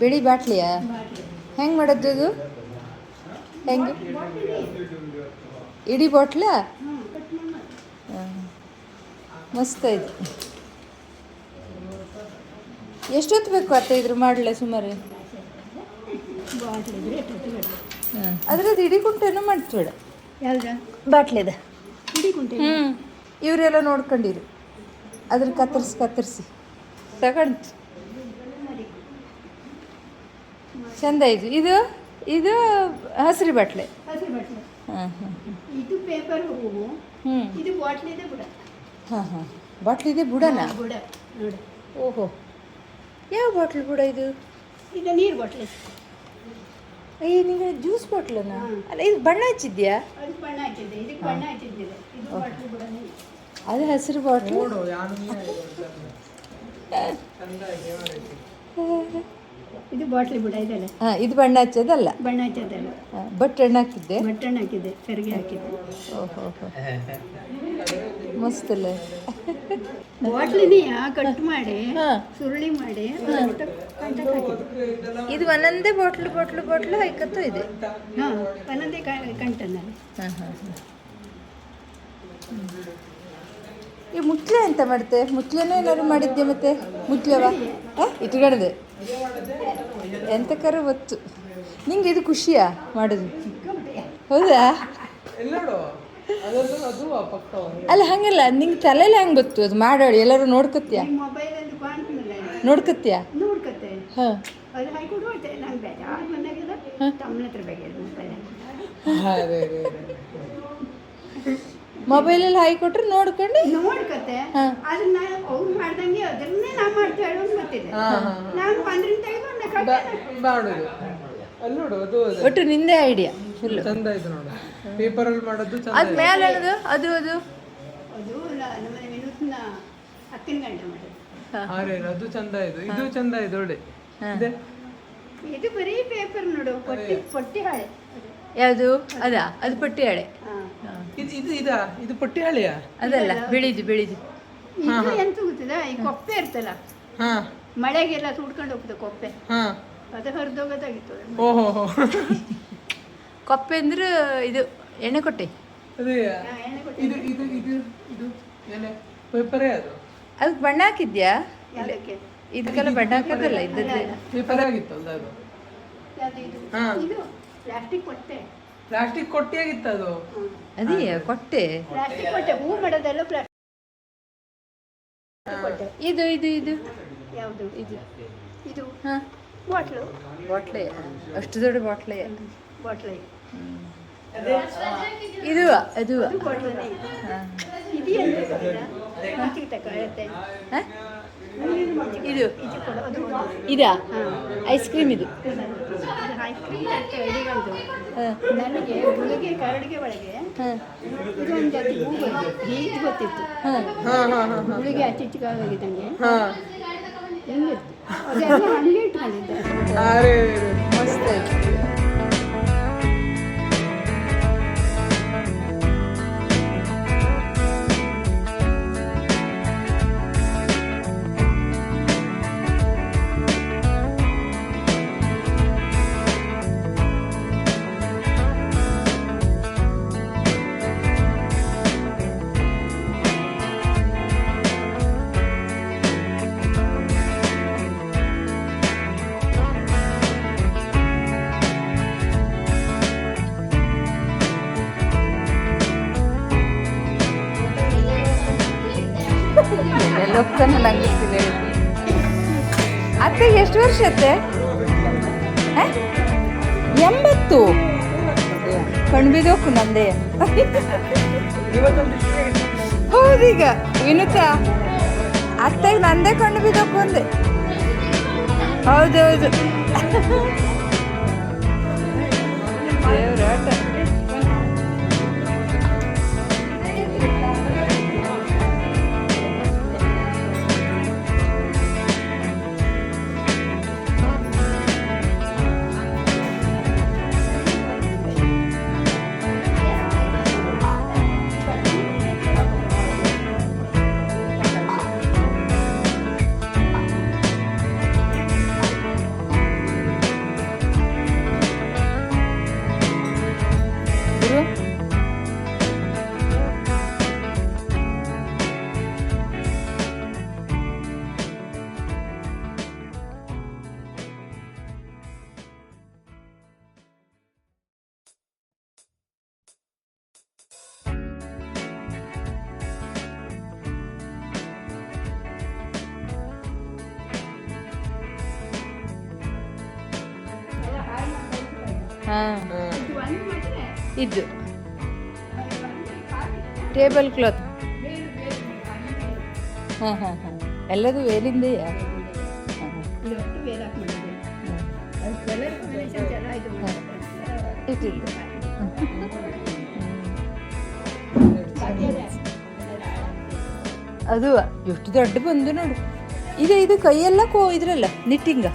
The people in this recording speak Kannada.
ಬಿಳಿ ಬಾಟ್ಲಿಯಾ? ಹೆಂಗೆ ಮಾಡೋದು ಅದು ಹೆಂಗೆ? ಇಡೀ ಬಾಟ್ಲ? ಮಸ್ತ್ ಐತಿ ಎಷ್ಟೊತ್ತು ಬೇಕು ಅತ್ತೆ ಇದ್ರ ಮಾಡಲೆ ಸುಮಾರು? ಹಾಂ ಅದ್ರದ್ದು ಇಡೀ ಕುಂಟೆನೂ ಮಾಡ್ತೀವಿ ಬಾಟ್ಲಿದ. ಹ್ಞೂ ಇವರೆಲ್ಲ ನೋಡ್ಕೊಂಡಿರು. ಅದ್ರ ಕತ್ತರಿಸಿ ಕತ್ತರಿಸಿ. ತಗೊಂಡು ಚಂದ ಇದು ಇದು ಇದು ಹಸಿರು ಬಾಟ್ಲೆ. ಹಸಿರು ಬಟ್ಲೆ. ಹಾಂ ಹಾಂ. ಇದು ಪೇಪರ್ ಹೂವು. ಹ್ಞೂ ಇದು ಬಾಟ್ಲಿದೆ ಬುಡ. ಹಾಂ ಹಾಂ. ಬಾಟ್ಲಿದೆ ಬುಡನಾ? ಬುಡ ನೋಡಿ. ಓಹೋ. ಯಾವ ಬಾಟ್ಲ್ ಬುಡ ಇದು? ಇದು ನೀರು ಬಾಟ್ಲಿ. ಅಯ್ಯ ನಿಂಗೆ ಜ್ಯೂಸ್ ಬಾಟ್ಲನಾ? ಅಲ್ಲ ಇದು ಬಣ್ಣ ಹಚ್ಚಿದ್ಯಾ? ಅದು ಬಣ್ಣ ಹಚ್ಚಿದ್ದೆ. ಇದಕ್ಕೆ ಬಣ್ಣ ಹಚ್ಚಿದ್ದಿಲ್ಲ ಇದು ಬಾಟ್ಲಿ ಬುಡನೇ ಅದು ಹಸಿರು ಬಾಟ್ಲು? ಇದು ಬಾಟ್ಲಿ ಬುಡ ಇದೆಲ್ಲ ಹಾಂ ಇದು ಬಣ್ಣ ಹಚ್ಚೋದಲ್ಲ? ಬಣ್ಣ ಹಚ್ಚೋದಲ್ಲ. ಬಟ್ಟೆ ಹಣ್ಣು ಹಾಕಿದ್ದೆ? ಹಾಕಿದ್ದೆ ಬಟ್ಟಣ ಹಾಕಿದ್ದೆ ಸರಿಗೆ ಹಾಕಿದ್ದೆ. ಓಹೋ ಮಸ್ತಲ್ಲ ಬಾಟ್ಲಿನೇ ಕಟ್ ಮಾಡಿ ಸುರುಳಿ ಮಾಡಿ ಇದು ಒಂದೊಂದೇ ಬಾಟ್ಲು ಬಾಟ್ಲು ಬಾಟ್ಲು ಹಾಕತ್ತು ಇದೆ. ಹಾಂ ಒಂದೊಂದೇ ಕಂಟನಲ್ಲಿ. ಹಾಂ ಹಾಂ ಈ ಮುಟ್ಲೆ ಅಂತ ಮಾಡ್ತೆ? ಮುಟ್ಲೆನೂ ಏನಾದ್ರು ಮಾಡಿದ್ದೆ ಮತ್ತೆ? ಮುಟ್ಲೆವಾ? ಇಟ್ಕೊಂಡೆ ಎಂತಕ್ಕಾರ ಒತ್ತು? ನಿಂಗೆ ಇದು ಖುಷಿಯಾ ಮಾಡೋದು? ಹೌದಾ? ಅಲ್ಲ ಹಂಗಲ್ಲ ನಿಂಗೆ ತಲೆಯಲ್ಲಿ ಹೆಂಗೆ ಗೊತ್ತು? ಅದು ಮಾಡೋಳು ಎಲ್ಲರೂ ನೋಡ್ಕೊತೀಯ? ನೋಡ್ಕೊತೀಯ? ಮೊಬೈಲಲ್ಲಿ ಹಾಂ. ಅದು ಹಾಕಿ ಮೊಬೈಲಲ್ಲಿ ಹಾಕಿಕೊಟ್ರೆ ನೋಡ್ಕೊಂಡು? ಹಾ. ಅದನ್ನ ಅವ್ರು ಮಾಡ್ದಂಗೆ ಅದನ್ನೇ ನಾ ಮಾಡ್ತೇವೆ ಹೇಳೋದು ಗೊತ್ತಿದೆ. ನಾನು ಒಂದ್ರಿಂದ ತೆಗೆದು ಮಾಡುದು. ಅಲ್ಲಿ ನೋಡು ಅದು ಅದೇ. ಒಟ್ಟು ನಿಂದೇ ಐಡಿಯಾ ಫುಲ್ ಚಂದ ಆಯ್ತು ನೋಡು. ಪೇಪರ್ ಅಲ್ಲಿ ಮಾಡೋದು ಚಂದ ಅದು ಮೇಲೆ ಅದು ಅದು. ಅದು ಅದು ನಮ್ಮ ವಿನೂತ್ನ ಹತ್ತಿನ ಗಂಟೆ ಮಾಡೋದು. ಅರೆ ಅದು ಚಂದ ಆಯ್ತು. ಇದು ಚಂದ ಆಯ್ತು ಒಳ್ಳೆ ಇದೆ? ಇದು ಬರೀ ಪೇಪರ್ ನೋಡು ಪಟ್ಟಿ ಪಟ್ಟಿ ಹಾಳೆ. ಯಾವುದು? ಅದಾ? ಅದು ಪಟ್ಟಿ ಹಾಳೆ. ಇದು ಇದು ಇದಾ? ಇದು ಪಟ್ಟಿ ಹಳೆಯಾ? ಅದಲ್ಲ ಬಿಳಿದು ಬಿಳಿದು. ಇದು ಎಂತ ಗೊತ್ತಿದ ಈ ಕೊಪ್ಪೆ ಇರ್ತಲ್ಲ. ಹಾ. ಮಳೆಗೆಲ್ಲ ಸುಡ್ಕೊಂಡು ಹೋಗ್ತದೆ ಕೊಪ್ಪೆ. ಹಾ. ಅದು ಹರಿದೋಗೋದಾಗಿತ್ತು. ಓಹೋ ಕೊಪ್ಪೆ ಅಂದ್ರೆ ಇದು ಎಣ್ಣೆ ಕೊಟ್ಟೆ. ಅದೇ. ಇದು ಇದು ಇದು ಇದು ಏನೇ ಪೇಪರೇ ಅದು? ಅದಕ್ಕೆ ಬಣ್ಣ ಹಾಕಿದ್ಯಾ? ಯಾವುದಕ್ಕೆ? ಇದಕ್ಕೆಲ್ಲ ಬಣ್ಣ ಹಾಕೋದಲ್ಲ ಇದ್ದದ್ದು. ಪೇಪರ್ ಆಗಿತ್ತು ಅದು? ಇದು? ಹಾ. ಇದು ಪ್ಲಾಸ್ಟಿಕ್ ಕೊಟ್ಟೆ. ಪ್ಲಾಸ್ಟಿಕ್ ಕೊಟ್ಟಿ ಆಗಿತ್ತು ಅದು. ಅದೇ ಕೊಟ್ಟೆ. ಪ್ಲಾಸ್ಟಿಕ್ ಕೊಟ್ಟೆ ಹೂ ಮಾಡೋದೆಲ್ಲ ಪ್ಲಾಸ್ಟಿಕ್ ಕೊಟ್ಟೆ. ಇದು ಇದು ಇದು. ಯಾವುದು? ಇದು. ಇದು. ಹಾಂ. ಬಾಟ್ಲು. ಬಾಟ್ಲೆ. ಅಷ್ಟು ದೊಡ್ಡ ಬಾಟ್ಲೆ. ಬಾಟ್ಲೆ. ಇದು ಅದು. ಅದು ಇದೆಯಲ್ಲ ಹಾಂ? ಇದು ಇದು? ಐಸ್ ಕ್ರೀಮ್ ಇದು. ನನಗೆ ಗುಳಿಗೆ ಕರಡಿಗೆ ಒಳಗೆ ಹಾಂ. ಇದೊಂದು ಜಾತಿ ಹೂ ಹೀಗೆ ಗೊತ್ತಿತ್ತು ಹಾಂ ಹಾ ಹಾ. ಹಾ ಗುಳಿಗೆ ಅಚ್ಚಿಚ್ಚಿಗಾಗಿದ್ದಂಗೆ ಹಾ. ಹೆಂಗಿತ್ತು? ಅದೆಲ್ಲ ಹಂಗೆ ಇಟ್ಕೊಂಡಿದ್ದೆ. ಲೊಕ್ಕನಲ್ಲ ಹಂಗಿಸ್ತೀನಿ ಅತ್ತೆಗೆ ಎಷ್ಟು ವರ್ಷ ಅತ್ತೆ? ಎಂಬತ್ತು? ಕಣ್ಬಿದೋಕು ನಂದೇ. ಹೌದೀಗ ವಿನುತ, ಅತ್ತೆಗೆ ನಂದೇ ಕಣ್ಣು ಬಿದ್ದೋಕು ಅಂದೆ. ಹೌದೌದು. ಇದು ಒಂದು ಮಾತ್ರ ಇದು. ಟೇಬಲ್ ಕ್ಲಾತ್ ಹಾಂ ಹಾಂ ಹಾಂ. ಎಲ್ಲದು ವೇಲಿಂದೆಯಾ? ಹಾಂ ಇದು ಒಟ್ಟು ಬೇರೆ ಹಾಕೊಂಡಿದೆ ಅದು ಕಲರ್ ಕಾಂಬಿನೇಷನ್ ಚೆನ್ನಾಗಿದೆ ಇಟ್ಟಿದ್ದು ಅದು ಎಷ್ಟು ದೊಡ್ಡ ಬಂದು ನೋಡು. ಇದು ಇದು ಕೈಯೆಲ್ಲ ಕೋ ಇದ್ರಲ್ಲ ನಿಟ್ಟಿಂಗ